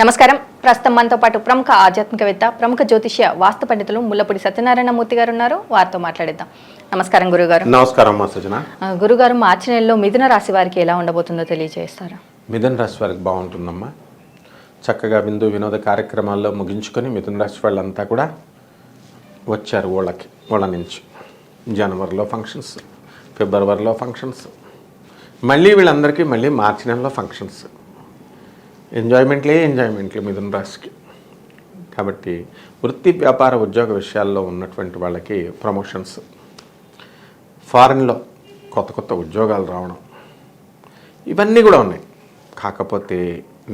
నమస్కారం. ప్రస్తుతం మనతో పాటు ప్రముఖ ఆధ్యాత్మికవేత్త ప్రముఖ జ్యోతిష్య వాస్తు పండితులు ముల్లపూడి సత్యనారాయణ మూర్తి గారు ఉన్నారు. వారితో మాట్లాడిద్దాం. నమస్కారం గురుగారు. నమస్కారం మా సజన గురుగారు మార్చి నెలలో మిథున రాశి వారికి ఎలా ఉండబోతుందో తెలియజేస్తారా? మిథున రాశి వారికి బాగుంటుందమ్మా. చక్కగా విందు వినోద కార్యక్రమాల్లో ముగించుకొని మిథున రాశి వాళ్ళంతా కూడా వచ్చారు ఊళ్ళకి ఊళ్ళ నుంచి. జనవరిలో ఫంక్షన్స్ ఫిబ్రవరిలో ఫంక్షన్స్ మళ్ళీ వీళ్ళందరికీ మళ్ళీ మార్చి నెలలో ఫంక్షన్స్ ఎంజాయ్మెంట్లే ఎంజాయ్మెంట్లు మిథున రాశికి. కాబట్టి వృత్తి వ్యాపార ఉద్యోగ విషయాల్లో ఉన్నటువంటి వాళ్ళకి ప్రమోషన్స్ ఫారెన్లో కొత్త కొత్త ఉద్యోగాలు రావడం. ఇవన్నీ కూడా ఉన్నాయి. కాకపోతే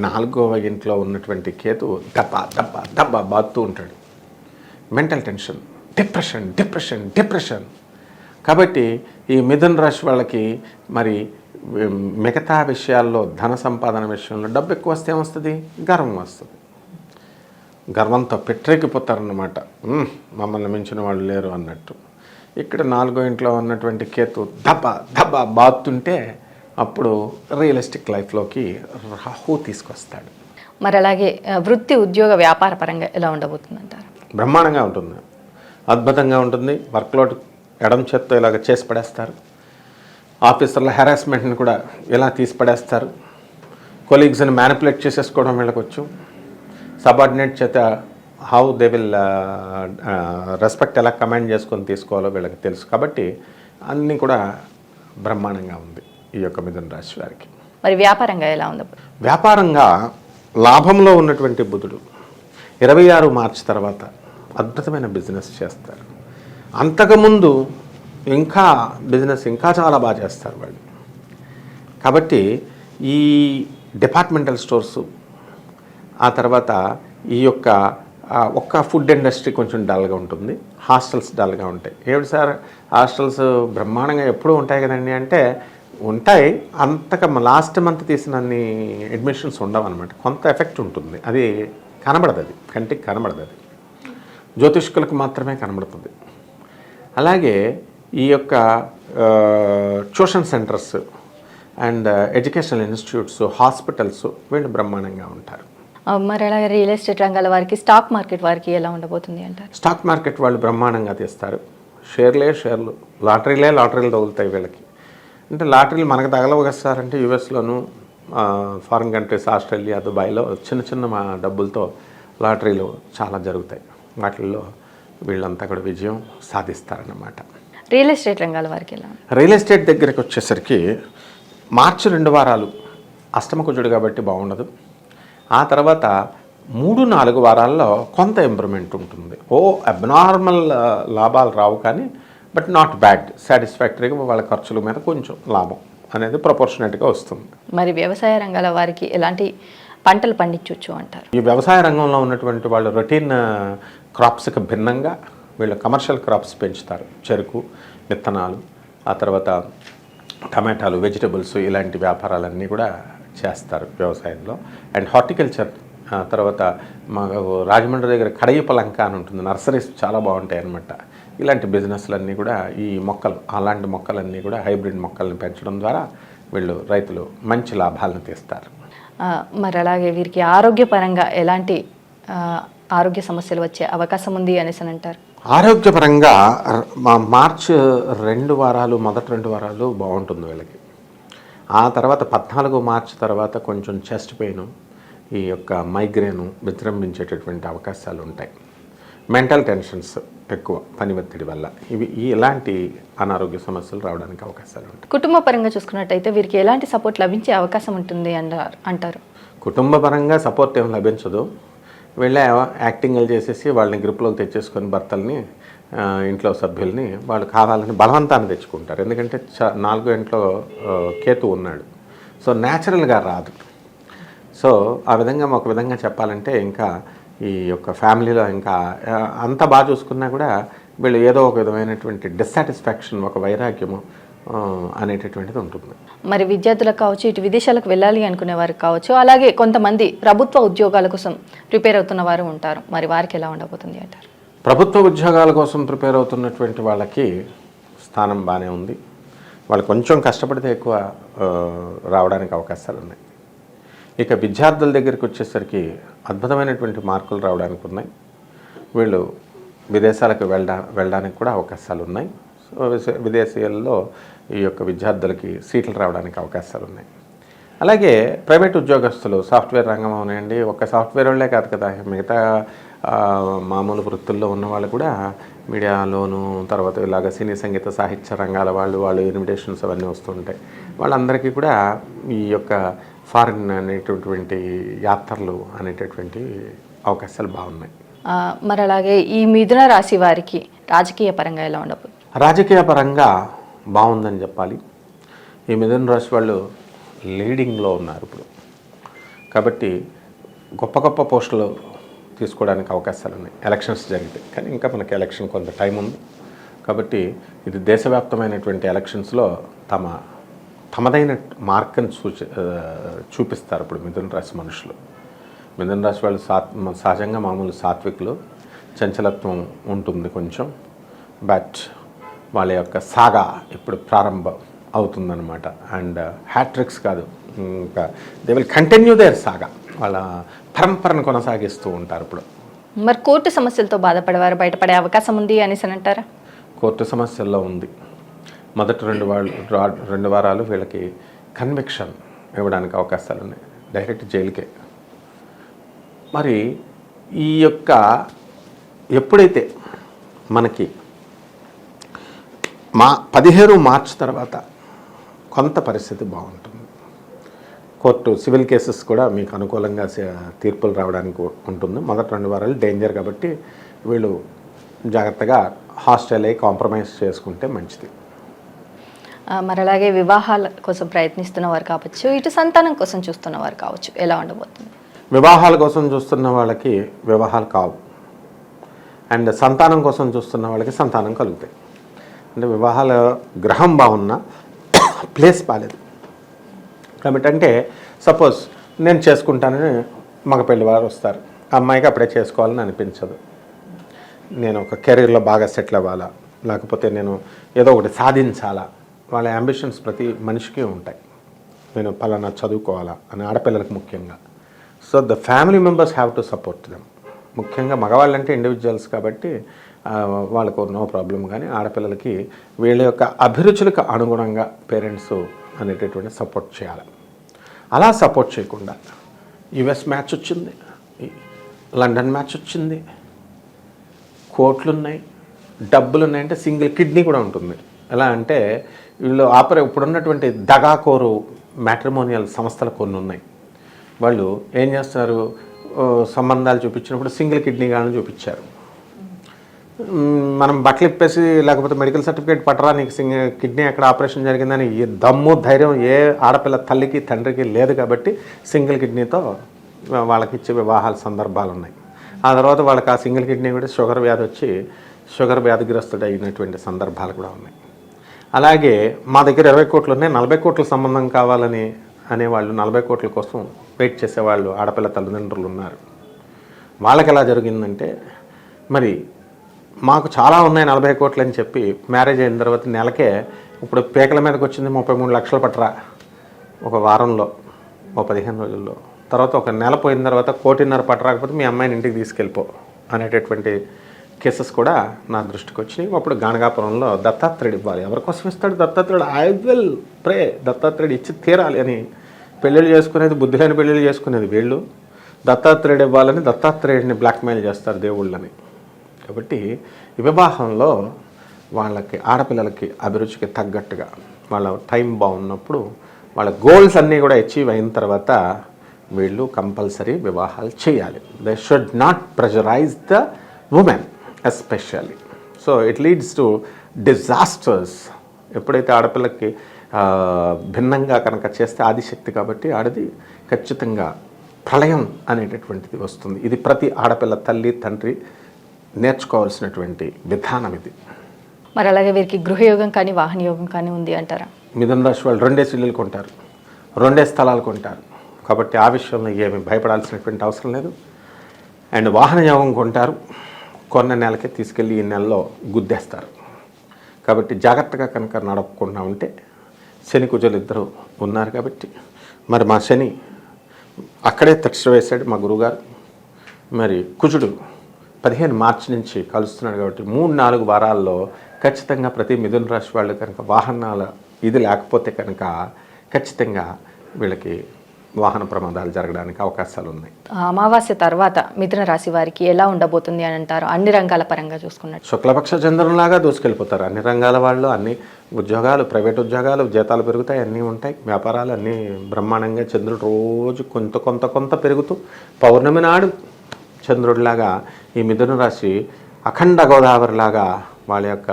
నాలుగవ ఇంట్లో ఉన్నటువంటి కేతు దబ్బా దబ్బా దబ్బా బాదుతూ ఉంటాడు. Mental tension depression depression depression కాబట్టి ఈ మిథున్ రాశి వాళ్ళకి మరి మిగతా విషయాల్లో ధన సంపాదన విషయంలో డబ్బు ఎక్కువ వస్తే ఏమొస్తుంది? గర్వం వస్తుంది. గర్వంతో పెట్టరేకిపోతారన్నమాట "ఉమ్, మమ్మల్ని మించిన వాళ్ళు లేరు అన్నట్టు. ఇక్కడ నాలుగో ఇంట్లో ఉన్నటువంటి కేతు దబ్బ దబ్బ బాతుంటే అప్పుడు రియలిస్టిక్ లైఫ్లోకి రాహు తీసుకొస్తాడు. మరి అలాగే వృత్తి ఉద్యోగ వ్యాపార పరంగా ఎలా ఉండబోతుందంటారు? బ్రహ్మాండంగా ఉంటుంది. అద్భుతంగా ఉంటుంది. వర్క్లోడ్ ఎడం చేత్తో ఇలాగ చేసి పడేస్తారు. ఆఫీసర్ల హెరాస్మెంట్ని కూడా ఇలా తీసి పడేస్తారు కొలీగ్స్ని మ్యానిపులేట్ చేసేసుకోవడం వీళ్ళకొచ్చు. సబార్డినేట్ చేత హౌ దే విల్ రెస్పెక్ట్ ఎలా కమాండ్ చేసుకొని తీసుకోవాలో వీళ్ళకి తెలుసు. కాబట్టి అన్నీ కూడా బ్రహ్మాండంగా ఉంది ఈ యొక్క మిథున రాశి వారికి. మరి వ్యాపారంగా ఎలా ఉండబోతుంది వ్యాపారంగా లాభంలో ఉన్నటువంటి బుధుడు ఇరవై ఆరు మార్చి తర్వాత అద్భుతమైన బిజినెస్ చేస్తారు. అంతకుముందు ఇంకా బిజినెస్ ఇంకా చాలా బాగా చేస్తారు వాళ్ళు. కాబట్టి ఈ డిపార్ట్మెంటల్ స్టోర్స్ ఆ తర్వాత ఈ యొక్క ఒక్క ఫుడ్ ఇండస్ట్రీ కొంచెం డల్గా ఉంటుంది. హాస్టల్స్ డల్గా ఉంటాయి. ఏమిటి సార్? హాస్టల్స్ బ్రహ్మాండంగా ఎప్పుడూ ఉంటాయి కదండి అంటే ఉంటాయి. అంతక లాస్ట్ మంత్ తీసిన అన్ని అడ్మిషన్స్ ఉండవన్నమాట కొంత ఎఫెక్ట్ ఉంటుంది. అది కనబడదు అది. కంటికి కనబడదు అది. జ్యోతిష్కులకు మాత్రమే కనబడుతుంది. అలాగే ఈ యొక్క tuition centres and educational institutes hospitals వీళ్ళు బ్రహ్మాండంగా ఉంటారు. మరి అలాగే రియల్ ఎస్టేట్ రంగాల వారికి స్టాక్ మార్కెట్ వారికి ఎలా ఉండబోతుంది అంటారు? స్టాక్ మార్కెట్ వాళ్ళు బ్రహ్మాండంగా తీస్తారు. షేర్లే షేర్లు లాటరీలే లాటరీలు తగులుతాయి వీళ్ళకి. అంటే లాటరీలు మనకు తగలవు కదా సార్ అంటే యుఎస్లోను ఫారిన్ కంట్రీస్ ఆస్ట్రేలియా దుబాయ్లో చిన్న చిన్న మా డబ్బులతో లాటరీలు చాలా జరుగుతాయి. వాటిల్లో వీళ్ళంతా కూడా విజయం సాధిస్తారన్నమాట. రియల్ ఎస్టేట్ రంగాల వారికి ఎలా? రియల్ ఎస్టేట్ దగ్గరికి వచ్చేసరికి మార్చి రెండు వారాలు అష్టమ కుజుడు కాబట్టి బాగుండదు. ఆ తర్వాత మూడు నాలుగు వారాల్లో కొంత ఇంప్రూవ్మెంట్ ఉంటుంది. ఓ అబ్నార్మల్ లాభాలు రావు కానీ బట్ నాట్ బ్యాడ్. సాటిస్ఫాక్టరీగా వాళ్ళ ఖర్చుల మీద కొంచెం లాభం అనేది ప్రపోర్షనేట్గా వస్తుంది. మరి వ్యవసాయ రంగాల వారికి ఎలాంటి పంటలు పండించవచ్చు అంటారు? ఈ వ్యవసాయ రంగంలో ఉన్నటువంటి వాళ్ళు రొటీన్ క్రాప్స్కి భిన్నంగా వీళ్ళు కమర్షియల్ క్రాప్స్ పెంచుతారు. చెరుకు విత్తనాలు ఆ తర్వాత టమాటాలు వెజిటబుల్స్ ఇలాంటి వ్యాపారాలన్నీ కూడా చేస్తారు వ్యవసాయంలో. అండ్ హార్టికల్చర్ తర్వాత మా రాజమండ్రి దగ్గర కడయిపలంక అని ఉంటుంది. నర్సరీస్ చాలా బాగుంటాయి అన్నమాట ఇలాంటి బిజినెస్లన్నీ కూడా ఈ మొక్కలు అలాంటి మొక్కలన్నీ కూడా హైబ్రిడ్ మొక్కల్ని పెంచడం ద్వారా వీళ్ళు రైతులు మంచి లాభాలను తీస్తారు. మరి అలాగే వీరికి ఆరోగ్యపరంగా ఎలాంటి ఆరోగ్య సమస్యలు వచ్చే అవకాశం ఉంది అనేసి అని అంటారు? ఆరోగ్యపరంగా మా మార్చ్ రెండు వారాలు మొదటి రెండు వారాలు బాగుంటుంది వీళ్ళకి. ఆ తర్వాత పద్నాలుగు మార్చ్ తర్వాత కొంచెం చెస్ట్ పెయిన్ ఈ యొక్క మైగ్రేను విజృంభించేటటువంటి అవకాశాలు ఉంటాయి. మెంటల్ టెన్షన్స్ ఎక్కువ పని ఒత్తిడి వల్ల. ఇవి ఇలాంటి అనారోగ్య సమస్యలు రావడానికి అవకాశాలు ఉంటాయి. కుటుంబ పరంగా చూసుకున్నట్టయితే వీరికి ఎలాంటి సపోర్ట్ లభించే అవకాశం ఉంటుంది అంటారు అంటారు? కుటుంబ పరంగా సపోర్ట్ ఏం లభించదు. వీళ్ళే యాక్టింగ్లు చేసేసి వాళ్ళని గ్రూప్లోకి తెచ్చేసుకొని భర్తల్ని ఇంట్లో సభ్యుల్ని వాళ్ళు కావాలని బలవంతాన్ని తెచ్చుకుంటారు. ఎందుకంటే చ నాలుగో ఇంట్లో కేతు ఉన్నాడు. సో న్యాచురల్గా రాదు. సో ఆ విధంగా ఒక విధంగా చెప్పాలంటే ఇంకా ఈ యొక్క ఫ్యామిలీలో ఇంకా అంత బాగా చూసుకున్నా కూడా వీళ్ళు ఏదో ఒక విధమైనటువంటి డిస్సాటిస్ఫాక్షన్ ఒక వైరాగ్యము అనేటటువంటిది ఉంటుంది. మరి విద్యార్థులకు కావచ్చు ఇటు విదేశాలకు వెళ్ళాలి అనుకునే వారికి కావచ్చు అలాగే కొంతమంది ప్రభుత్వ ఉద్యోగాల కోసం ప్రిపేర్ అవుతున్న వారు ఉంటారు. మరి వారికి ఎలా ఉండబోతుంది అంటారు? ప్రభుత్వ ఉద్యోగాల కోసం ప్రిపేర్ అవుతున్నటువంటి వాళ్ళకి స్థానం బాగానే ఉంది. వాళ్ళు కొంచెం కష్టపడితే ఎక్కువ రావడానికి అవకాశాలు ఉన్నాయి. ఇక విద్యార్థుల దగ్గరికి వచ్చేసరికి అద్భుతమైనటువంటి మార్కులు రావడానికి ఉన్నాయి వీళ్ళు విదేశాలకు వెళ్ళడా వెళ్ళడానికి కూడా అవకాశాలు ఉన్నాయి విదేశీయాల్లో ఈ యొక్క విద్యార్థులకి సీట్లు రావడానికి అవకాశాలు ఉన్నాయి అలాగే ప్రైవేట్ ఉద్యోగస్తులు సాఫ్ట్వేర్ రంగం అవునండి. ఒక సాఫ్ట్వేర్ వాళ్ళే కాదు కదా. మిగతా మామూలు వృత్తుల్లో ఉన్న వాళ్ళు కూడా మీడియాలోను తర్వాత ఇలాగ సినీ సంగీత సాహిత్య రంగాల వాళ్ళు వాళ్ళు ఇన్విటేషన్స్ అవన్నీ వస్తుంటాయి. వాళ్ళందరికీ కూడా ఈ యొక్క ఫారిన్ అనేటటువంటి యాత్రలు అనేటటువంటి అవకాశాలు బాగున్నాయి. మరి అలాగే ఈ మిథున రాశి వారికి రాజకీయ పరంగా ఎలా ఉండబోతుంది? రాజకీయ పరంగా బాగుందని చెప్పాలి. ఈ మిథున రాశి వాళ్ళు లీడింగ్లో ఉన్నారు ఇప్పుడు. కాబట్టి గొప్ప గొప్ప పోస్టులు తీసుకోవడానికి అవకాశాలు ఉన్నాయి. ఎలక్షన్స్ జరిగితే. కానీ ఇంకా మనకి ఎలక్షన్ కొంత టైం ఉంది. కాబట్టి ఇది దేశవ్యాప్తమైనటువంటి ఎలక్షన్స్లో తమ తమదైన మార్కను సూచి చూపిస్తారు ఇప్పుడు మిథున రాశి మనుషులు. మిథున రాశి వాళ్ళు సాత్ సహజంగా మామూలు సాత్వికులు. చంచలత్వం ఉంటుంది కొంచెం. బట్ వాళ్ళ యొక్క సాగా ఇప్పుడు ప్రారంభం అవుతుందన్నమాట. అండ్ హ్యాట్రిక్స్ కాదు. ఇంకా they will continue their saga వాళ్ళ పరంపరను కొనసాగిస్తూ ఉంటారు ఇప్పుడు. మరి కోర్టు సమస్యలతో బాధపడేవారు బయటపడే అవకాశం ఉంది అనేసి అని అంటారా? కోర్టు సమస్యల్లో ఉంది. మొదటి రెండు వాళ్ళు రెండు వారాలు వీళ్ళకి కన్విక్షన్ ఇవ్వడానికి అవకాశాలు ఉన్నాయి. డైరెక్ట్ జైలుకే. మరి ఈ యొక్క ఎప్పుడైతే మనకి మా పదిహేను మార్చ్ తర్వాత కొంత పరిస్థితి బాగుంటుంది. కోర్టు సివిల్ కేసెస్ కూడా మీకు అనుకూలంగా తీర్పులు రావడానికి ఉంటుంది. మొదటి రెండు వారాలు డేంజర్ కాబట్టి వీళ్ళు జాగ్రత్తగా హాస్టల్ అయి కాంప్రమైజ్ చేసుకుంటే మంచిది. మరి అలాగే వివాహాల కోసం ప్రయత్నిస్తున్న వారు కావచ్చు ఇటు సంతానం కోసం చూస్తున్న వారు కావచ్చు ఎలా ఉండబోతుంది? వివాహాల కోసం చూస్తున్న వాళ్ళకి వివాహాలు కావు. అండ్ సంతానం కోసం చూస్తున్న వాళ్ళకి సంతానం కలుగుతాయి. అంటే వివాహాల గ్రహం బాగున్నా ప్లేస్ బాగాలేదు ఏమిటంటే సపోజ్ నేను చేసుకుంటానని మగ పెళ్ళి వారు వస్తారు. అమ్మాయికి అప్పుడే చేసుకోవాలని అనిపించదు. నేను ఒక కెరీర్లో బాగా సెటిల్ అవ్వాలా? లేకపోతే నేను ఏదో ఒకటి సాధించాలా? వాళ్ళ అంబిషన్స్ ప్రతి మనిషికి ఉంటాయి. నేను పలానా చదువుకోవాలా? అని ఆడపిల్లలకు ముఖ్యంగా. So the family members have to support them ముఖ్యంగా మగవాళ్ళంటే ఇండివిజువల్స్ కాబట్టి వాళ్ళకు నో ప్రాబ్లం కానీ ఆడపిల్లలకి వీళ్ళ యొక్క అభిరుచులకు అనుగుణంగా పేరెంట్స్ అనేటటువంటి సపోర్ట్ చేయాలి. అలా సపోర్ట్ చేయకుండా యుఎస్ మ్యాచ్ వచ్చింది లండన్ మ్యాచ్ వచ్చింది కోట్లు ఉన్నాయి డబ్బులు ఉన్నాయంటే సింగిల్ కిడ్నీ కూడా ఉంటుంది. ఎలా అంటే వీళ్ళు ఆపరే ఇప్పుడున్నటువంటి దగాకోరు మ్యాట్రిమోనియల్ సంస్థలు కొన్ని ఉన్నాయి. వాళ్ళు ఏం చేస్తారు? సంబంధాలు చూపించినప్పుడు సింగిల్ కిడ్నీ కానీ చూపించారు. మనం బట్టలు ఇప్పేసి లేకపోతే మెడికల్ సర్టిఫికేట్ పట్టరా నీకు సింగ్ కిడ్నీ ఎక్కడ ఆపరేషన్ జరిగిందని ఈ దమ్ము ధైర్యం ఏ ఆడపిల్ల తల్లికి తండ్రికి లేదు కాబట్టి సింగిల్ కిడ్నీతో వాళ్ళకి ఇచ్చే వివాహాల సందర్భాలు ఉన్నాయి ఆ తర్వాత వాళ్ళకి ఆ సింగిల్ కిడ్నీ కూడా షుగర్ వ్యాధి వచ్చి షుగర్ వ్యాధిగ్రస్తుడు అయినటువంటి సందర్భాలు కూడా ఉన్నాయి. అలాగే మా దగ్గర ఇరవై కోట్లు ఉన్నాయి. నలభై కోట్ల సంబంధం కావాలని అనేవాళ్ళు నలభై కోట్ల కోసం వెయిట్ చేసేవాళ్ళు ఆడపిల్ల తల్లిదండ్రులు ఉన్నారు. వాళ్ళకి ఎలా జరిగిందంటే మరి మాకు చాలా ఉన్నాయి నలభై కోట్లు అని చెప్పి మ్యారేజ్ అయిన తర్వాత నెలకే ఇప్పుడు పేకల మీదకి వచ్చింది ముప్పై మూడు లక్షలు పట్టరా. ఒక వారంలో ఓ పదిహేను రోజుల్లో. తర్వాత ఒక నెల పోయిన తర్వాత కోటిన్నర పట్టరాకపోతే మీ అమ్మాయిని ఇంటికి తీసుకెళ్ళిపో అనేటటువంటి కేసెస్ కూడా నా దృష్టికి వచ్చినాయి. అప్పుడు గానగాపురంలో దత్తాత్రేయుడు ఇవ్వాలి. ఎవరికోసం ఇస్తాడు దత్తాత్రేయుడు? ఐ విల్ ప్రే దత్తాత్రేయుడు ఇచ్చి తీరాలి అని పెళ్ళిళ్ళు చేసుకునేది బుద్ధి లేని పెళ్ళిళ్ళు చేసుకునేది వీళ్ళు. దత్తాత్రేయుడు ఇవ్వాలని దత్తాత్రేయుడిని బ్లాక్మెయిల్ చేస్తారు దేవుళ్ళని. కాబట్టి వివాహంలో వాళ్ళకి ఆడపిల్లలకి అభిరుచికి తగ్గట్టుగా వాళ్ళ టైం బాగున్నప్పుడు వాళ్ళ గోల్స్ అన్నీ కూడా అచీవ్ అయిన తర్వాత వీళ్ళు కంపల్సరీ వివాహాలు చేయాలి. They should not pressurise the women especially so it leads to disasters ఎప్పుడైతే ఆడపిల్లకి భిన్నంగా కనుక చేస్తే ఆదిశక్తి కాబట్టి ఆడది ఖచ్చితంగా ప్రళయం అనేటటువంటిది వస్తుంది. ఇది ప్రతి ఆడపిల్ల తల్లి తండ్రి నేర్చుకోవాల్సినటువంటి విధానం ఇది. మరి అలాగే వీరికి గృహయోగం కానీ వాహన యోగం కానీ ఉంది అంటారా? మిథున రాశి వాళ్ళు రెండే ఇల్లులు కొంటారు రెండే స్థలాలు కొంటారు. కాబట్టి ఆ విషయంలో ఏమి భయపడాల్సినటువంటి అవసరం లేదు. అండ్ వాహన యోగం కొంటారు కొన్న నెలకే తీసుకెళ్ళి ఈ నెలలో గుద్దేస్తారు. కాబట్టి జాగ్రత్తగా కనుక నడపకుండా ఉంటే శని కుజలు ఇద్దరు ఉన్నారు కాబట్టి మరి మా శని అక్కడే తిష్ట వేశాడు మా గురువుగారు. మరి కుజుడు పదిహేను మార్చి నుంచి కలుస్తున్నాడు కాబట్టి మూడు నాలుగు వారాల్లో ఖచ్చితంగా ప్రతి మిథున రాశి వాళ్ళు కనుక వాహనాల ఇది లేకపోతే కనుక ఖచ్చితంగా వీళ్ళకి వాహన ప్రమాదాలు జరగడానికి అవకాశాలు ఉన్నాయి. అమావాస్య తర్వాత మిథున రాశి వారికి ఎలా ఉండబోతుంది అని అంటారు? అన్ని రంగాల పరంగా చూసుకున్నట్టు. శుక్లపక్ష చంద్రునిలాగా దూసుకెళ్ళిపోతారు. అన్ని రంగాల వాళ్ళు అన్ని ఉద్యోగాలు ప్రైవేట్ ఉద్యోగాలు జీతాలు పెరుగుతాయి అన్నీ ఉంటాయి. వ్యాపారాలు అన్నీ బ్రహ్మాండంగా చంద్రుడు రోజు కొంత కొంత కొంత పెరుగుతూ పౌర్ణమి నాడు చంద్రుడిలాగా ఈ మిథున రాశి అఖండ గోదావరిలాగా వాళ్ళ యొక్క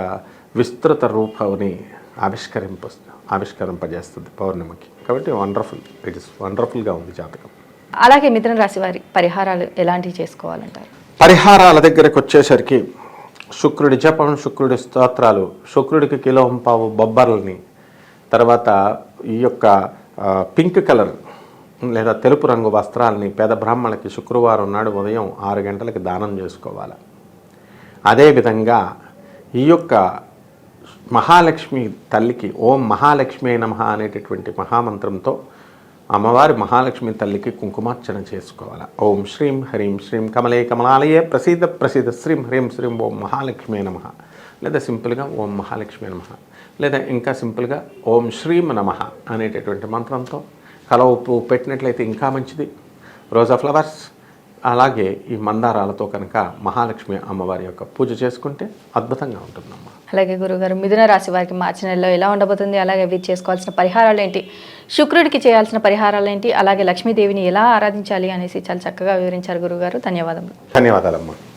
విస్తృత రూపాన్ని ఆవిష్కరింప ఆవిష్కరింపజేస్తుంది పౌర్ణమికి. కాబట్టి వండర్ఫుల్ ఇట్ ఇస్ వండర్ఫుల్గా ఉంది జాతకం. అలాగే మిథున రాశి వారి పరిహారాలు ఎలాంటివి చేసుకోవాలంటారు? పరిహారాల దగ్గరకు వచ్చేసరికి శుక్రుడి జపం శుక్రుడి స్తోత్రాలు శుక్రుడికి కిలో పావు బొబ్బర్లని తర్వాత ఈ యొక్క పింక్ కలర్ లేదా తెలుపు రంగు వస్త్రాలని పేద బ్రాహ్మణులకి శుక్రవారం నాడు ఉదయం ఆరు గంటలకి దానం చేసుకోవాలి. అదేవిధంగా ఈ యొక్క మహాలక్ష్మి తల్లికి ఓం మహాలక్ష్మి నమ అనేటటువంటి మహామంత్రంతో అమ్మవారి మహాలక్ష్మి తల్లికి కుంకుమార్చన చేసుకోవాలి. ఓం శ్రీం హరిం శ్రీం కమలే కమలాలయే ప్రసిద్ధ ప్రసిద్ధ శ్రీం హ్రీం శ్రీం ఓం మహాలక్ష్మి నమ. లేదా సింపుల్గా ఓం మహాలక్ష్మి నమ. లేదా ఇంకా సింపుల్గా ఓం శ్రీం నమ అనేటటువంటి మంత్రంతో కల ఉప్పు పెట్టినట్లయితే ఇంకా మంచిది. రోజా ఫ్లవర్స్ అలాగే ఈ మందారాలతో కనుక మహాలక్ష్మి అమ్మవారి యొక్క పూజ చేసుకుంటే అద్భుతంగా ఉంటుందమ్మా. అలాగే గురుగారు మిథున రాశి వారికి మార్చి నెలలో ఎలా ఉండబోతుంది? అలాగే వీరు చేసుకోవాల్సిన పరిహారాలు ఏంటి? శుక్రుడికి చేయాల్సిన పరిహారాలు ఏంటి? అలాగే లక్ష్మీదేవిని ఎలా ఆరాధించాలి అనేసి చాలా చక్కగా వివరించారు గురుగారు. ధన్యవాదములు. ధన్యవాదాలమ్మా.